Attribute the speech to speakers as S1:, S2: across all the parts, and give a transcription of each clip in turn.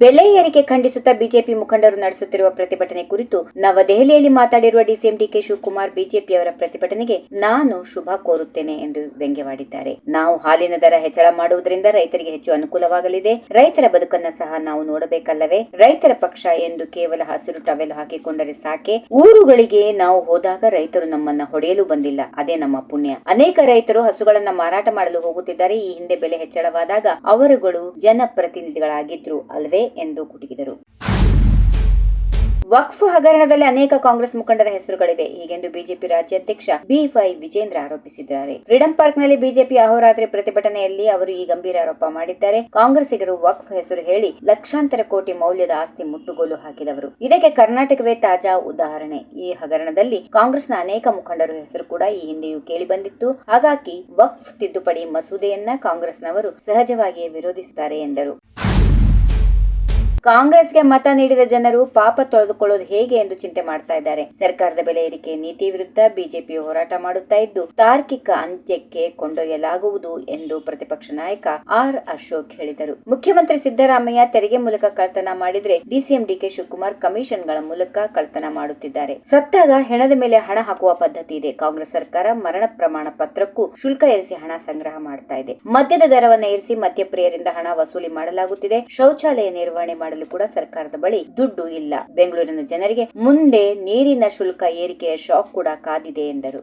S1: ಬೆಲೆ ಏರಿಕೆ ಖಂಡಿಸುತ್ತಾ ಬಿಜೆಪಿ ಮುಖಂಡರು ನಡೆಸುತ್ತಿರುವ ಪ್ರತಿಭಟನೆ ಕುರಿತು ನವದೆಹಲಿಯಲ್ಲಿ ಮಾತಾಡಿರುವ D C M D K Shivakumar ಬಿಜೆಪಿಯವರ ಪ್ರತಿಭಟನೆಗೆ ನಾನು ಶುಭ ಕೋರುತ್ತೇನೆ ಎಂದು ವ್ಯಂಗ್ಯವಾಡಿದ್ದಾರೆ. ನಾವು ಹಾಲಿನ ದರ ಹೆಚ್ಚಳ ಮಾಡುವುದರಿಂದ ರೈತರಿಗೆ ಹೆಚ್ಚು ಅನುಕೂಲವಾಗಲಿದೆ. ರೈತರ ಬದುಕನ್ನ ಸಹ ನಾವು ನೋಡಬೇಕಲ್ಲವೇ? ರೈತರ ಪಕ್ಷ ಎಂದು ಕೇವಲ ಹಸಿರು ಟವೆಲ್ ಹಾಕಿಕೊಂಡರೆ ಸಾಕೆ? ಊರುಗಳಿಗೆ ನಾವು ಹೋದಾಗ ರೈತರು ನಮ್ಮನ್ನ ಹೊಡೆಯಲು ಬಂದಿಲ್ಲ. ಅದೇ ನಮ್ಮ ಪುಣ್ಯ. ಅನೇಕ ರೈತರು ಹಸುಗಳನ್ನ ಮಾರಾಟ ಮಾಡಲು ಹೋಗುತ್ತಿದ್ದಾರೆ. ಈ ಹಿಂದೆ ಬೆಲೆ ಹೆಚ್ಚಳವಾದಾಗ ಅವರುಗಳು ಜನಪ್ರತಿನಿಧಿಗಳಾಗಿದ್ರು ಅಲ್ವೇ? ಎಂದು ಕುಟುಕಿದರು. ವಕ್ಫ್ ಹಗರಣದಲ್ಲಿ ಅನೇಕ ಕಾಂಗ್ರೆಸ್ ಮುಖಂಡರ ಹೆಸರುಗಳಿವೆ. ಹೀಗೆಂದು ಬಿಜೆಪಿ ರಾಜ್ಯಾಧ್ಯಕ್ಷ ಬಿವೈ ವಿಜೇಂದ್ರ ಆರೋಪಿಸಿದ್ದಾರೆ. ಫ್ರೀಡಂ ಪಾರ್ಕ್ನಲ್ಲಿ ಬಿಜೆಪಿ ಅಹೋರಾತ್ರಿ ಪ್ರತಿಭಟನೆಯಲ್ಲಿ ಅವರು ಈ ಗಂಭೀರ ಆರೋಪ ಮಾಡಿದ್ದಾರೆ. ಕಾಂಗ್ರೆಸ್ಸಿಗರು ವಕ್ಫ್ ಹೆಸರು ಹೇಳಿ ಲಕ್ಷಾಂತರ ಕೋಟಿ ಮೌಲ್ಯದ ಆಸ್ತಿ ಮುಟ್ಟುಗೋಲು ಹಾಕಿದವರು. ಇದಕ್ಕೆ ಕರ್ನಾಟಕವೇ ತಾಜಾ ಉದಾಹರಣೆ. ಈ ಹಗರಣದಲ್ಲಿ ಕಾಂಗ್ರೆಸ್ನ ಅನೇಕ ಮುಖಂಡರ ಹೆಸರು ಕೂಡ ಈ ಹಿಂದೆಯೂ ಕೇಳಿಬಂದಿತ್ತು ಹಾಗಾಗಿ ವಕ್ಫ್ ತಿದ್ದುಪಡಿ ಮಸೂದೆಯನ್ನ ಕಾಂಗ್ರೆಸ್ನವರು ಸಹಜವಾಗಿಯೇ ವಿರೋಧಿಸುತ್ತಾರೆ ಎಂದರು. ಕಾಂಗ್ರೆಸ್ಗೆ ಮತ ನೀಡಿದ ಜನರು ಪಾಪ ತೊಳೆದುಕೊಳ್ಳೋದು ಹೇಗೆ ಎಂದು ಚಿಂತೆ ಮಾಡ್ತಾ ಇದ್ದಾರೆ. ಸರ್ಕಾರದ ಬೆಲೆ ಏರಿಕೆ, ನೀತಿ ವಿರುದ್ಧ ಬಿಜೆಪಿ ಹೋರಾಟ ಮಾಡುತ್ತಾ ಇದ್ದು, ತಾರ್ಕಿಕ ಅಂತ್ಯಕ್ಕೆ ಕೊಂಡೊಯ್ಯಲಾಗುವುದು ಎಂದು ಪ್ರತಿಪಕ್ಷ ನಾಯಕ ಆರ್ ಅಶೋಕ್ ಹೇಳಿದರು. ಮುಖ್ಯಮಂತ್ರಿ ಸಿದ್ದರಾಮಯ್ಯ ತೆರಿಗೆ ಮೂಲಕ ಕಳ್ತನ ಮಾಡಿದ್ರೆ ಡಿಸಿಎಂ ಡಿಕೆ ಶಿವಕುಮಾರ್ ಕಮಿಷನ್ಗಳ ಮೂಲಕ ಕಳ್ತನ ಮಾಡುತ್ತಿದ್ದಾರೆ. ಸತ್ತಾಗ ಹೆಣದ ಮೇಲೆ ಹಣ ಹಾಕುವ ಪದ್ಧತಿ ಇದೆ. ಕಾಂಗ್ರೆಸ್ ಸರ್ಕಾರ ಮರಣ ಪ್ರಮಾಣ ಪತ್ರಕ್ಕೂ ಶುಲ್ಕ ಏರಿಸಿ ಹಣ ಸಂಗ್ರಹ ಮಾಡ್ತಾ ಇದೆ. ಮದ್ಯದ ದರವನ್ನು ಏರಿಸಿ ಮದ್ಯಪ್ರಿಯರಿಂದ ಹಣ ವಸೂಲಿ ಮಾಡಲಾಗುತ್ತಿದೆ. ಶೌಚಾಲಯ ನಿರ್ವಹಣೆ ಮಾಡಲು ಕೂಡ ಸರ್ಕಾರದ ಬಳಿ ದುಡ್ಡು ಇಲ್ಲ. ಬೆಂಗಳೂರಿನ ಜನರಿಗೆ ಮುಂದೆ ನೀರಿನ ಶುಲ್ಕ ಏರಿಕೆಯ ಶಾಕ್ ಕೂಡ ಕಾದಿದೆ ಎಂದರು.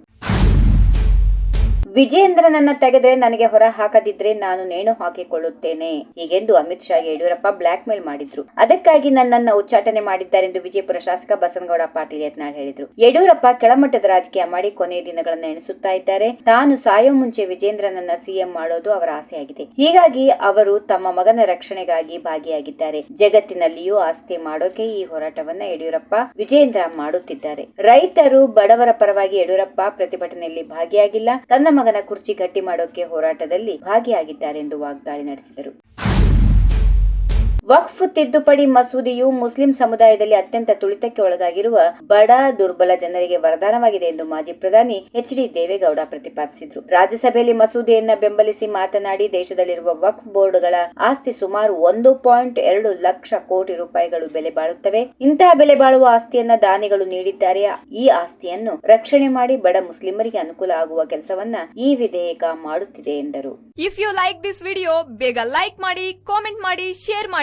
S1: ವಿಜೇಂದ್ರನನ್ನ ತೆಗೆದ್ರೆ ನನಗೆ ಹೊರ ಹಾಕದಿದ್ರೆ ನಾನು ನೇಣು ಹಾಕಿಕೊಳ್ಳುತ್ತೇನೆ, ಹೀಗೆಂದು ಅಮಿತ್ ಶಾಗೆ ಯಡಿಯೂರಪ್ಪ ಬ್ಲಾಕ್ ಮೇಲ್ ಮಾಡಿದ್ರು. ಅದಕ್ಕಾಗಿ ನನ್ನನ್ನ ಉಚ್ಚಾಟನೆ ಮಾಡಿದ್ದಾರೆ ಎಂದು ವಿಜಯಪುರ ಶಾಸಕ ಬಸನಗೌಡ ಪಾಟೀಲ್ ಯತ್ನಾಳ್ ಹೇಳಿದ್ರು. ಯಡಿಯೂರಪ್ಪ ಕೆಳಮಟ್ಟದ ರಾಜಕೀಯ ಮಾಡಿ ಕೊನೆಯ ದಿನಗಳನ್ನ ಎಣಿಸುತ್ತಾ ಇದ್ದಾರೆ. ತಾನು ಸಾಯೋ ಮುಂಚೆ ವಿಜೇಂದ್ರನನ್ನ ಸಿಎಂ ಮಾಡೋದು ಅವರ ಆಸೆಯಾಗಿದೆ. ಹೀಗಾಗಿ ಅವರು ತಮ್ಮ ಮಗನ ರಕ್ಷಣೆಗಾಗಿ ಭಾಗಿಯಾಗಿದ್ದಾರೆ. ಜಗತ್ತಿನಲ್ಲಿಯೂ ಆಸ್ತಿ ಮಾಡೋಕೆ ಈ ಹೋರಾಟವನ್ನ ಯಡಿಯೂರಪ್ಪ ವಿಜೇಂದ್ರ ಮಾಡುತ್ತಿದ್ದಾರೆ. ರೈತರು ಬಡವರ ಪರವಾಗಿ ಯಡಿಯೂರಪ್ಪ ಪ್ರತಿಭಟನೆಯಲ್ಲಿ ಭಾಗಿಯಾಗಿಲ್ಲ. ತನ್ನ ಮಗನ ಕುರ್ಚಿ ಗಟ್ಟಿ ಮಾಡೋಕೆ ಹೋರಾಟದಲ್ಲಿ ಭಾಗಿಯಾಗಿದ್ದಾರೆ ಎಂದು ವಾಗ್ದಾಳಿ ನಡೆಸಿದರು. ವಕ್ಫ್ ತಿದ್ದುಪಡಿ ಮಸೂದೆಯು ಮುಸ್ಲಿಂ ಸಮುದಾಯದಲ್ಲಿ ಅತ್ಯಂತ ತುಳಿತಕ್ಕೆ ಒಳಗಾಗಿರುವ ಬಡ ದುರ್ಬಲ ಜನರಿಗೆ ವರದಾನವಾಗಿದೆ ಎಂದು ಮಾಜಿ ಪ್ರಧಾನಿ ಎಚ್ ಡಿ ದೇವೇಗೌಡ ಪ್ರತಿಪಾದಿಸಿದರು. ರಾಜ್ಯಸಭೆಯಲ್ಲಿ ಮಸೂದೆಯನ್ನ ಬೆಂಬಲಿಸಿ ಮಾತನಾಡಿ ದೇಶದಲ್ಲಿರುವ ವಕ್ಫ್ ಬೋರ್ಡ್ಗಳ ಆಸ್ತಿ ಸುಮಾರು ಒಂದು ಪಾಯಿಂಟ್ ಎರಡು ಲಕ್ಷ ಕೋಟಿ ರೂಪಾಯಿಗಳು ಬೆಲೆ ಬಾಳುತ್ತವೆ. ಇಂತಹ ಬೆಲೆ ಬಾಳುವ ಆಸ್ತಿಯನ್ನ ದಾನಿಗಳು ನೀಡಿದ್ದಾರೆ. ಈ ಆಸ್ತಿಯನ್ನು ರಕ್ಷಣೆ ಮಾಡಿ ಬಡ ಮುಸ್ಲಿಮರಿಗೆ ಅನುಕೂಲ ಆಗುವ ಕೆಲಸವನ್ನ ಈ ವಿಧೇಯಕ ಮಾಡುತ್ತಿದೆ ಎಂದರು.
S2: If you like this video ಬೇಗ ಲೈಕ್ ಮಾಡಿ ಕಾಮೆಂಟ್ ಮಾಡಿ ಶೇರ್